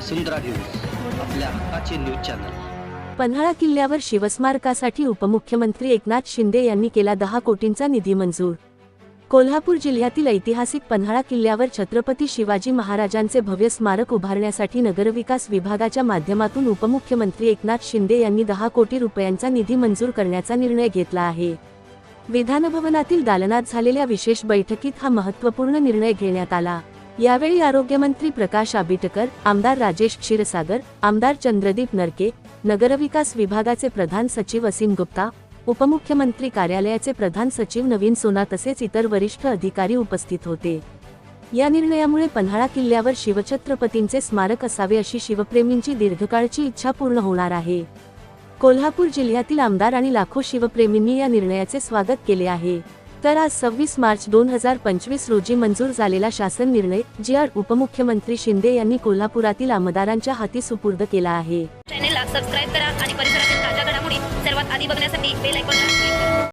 वसुंधरा news आपल्या हक्काचे news channel. Panhala किल्ल्यावर शिवस्मारकासाठी उपमुख्यमंत्री एकनाथ शिंदे यांनी केला दहा कोटींचा निधी मंजूर. कोल्हापूर जिल्ह्यातील ऐतिहासिक पन्हाळा किल्ल्यावर छत्रपती शिवाजी महाराजांचे भव्य स्मारक उभारण्यासाठी नगरविकास विभागाच्या माध्यमातून उपमुख्यमंत्री एकनाथ शिंदे यांनी दहा कोटी रुपयांचा निधी मंजूर करण्याचा निर्णय घेतला आहे. विधानभवनातील दालनात झालेल्या विशेष बैठकीत हा महत्त्वपूर्ण निर्णय घेण्यात आला. यावेळी आरोग्यमंत्री प्रकाश आबिटकर आमदार राजेश क्षीरसागर आमदार चंद्रदीप नरके नगरविकास विभागाचे प्रधान सचिव असीम गुप्ता उपमुख्यमंत्री कार्यालयाचे प्रधान सचिव नवीन सोना तसेच इतर वरिष्ठ अधिकारी उपस्थित होते. या निर्णयामुळे पन्हाळा किल्ल्यावर शिवछत्रपतींचे स्मारक असावे अशी शिवप्रेमींची दीर्घकाळची इच्छा पूर्ण होणार आहे. कोल्हापूर जिल्ह्यातील आमदार आणि लाखो शिवप्रेमींनी या निर्णयाचे स्वागत केले आहे. तर आज सव्वीस मार्च दोन हजार पंचवीस रोजी मंजूर झालेला शासन निर्णय जी आर उपमुख्यमंत्री शिंदे यांनी कोल्हापुरातील आमदारांच्या हाती सुपूर्द केला आहे. चॅनेलला सबस्क्राईब करा आणि परिसरातील ताज्या घडामोडी सर्वात आधी बघण्यासाठी बेल आयकॉनला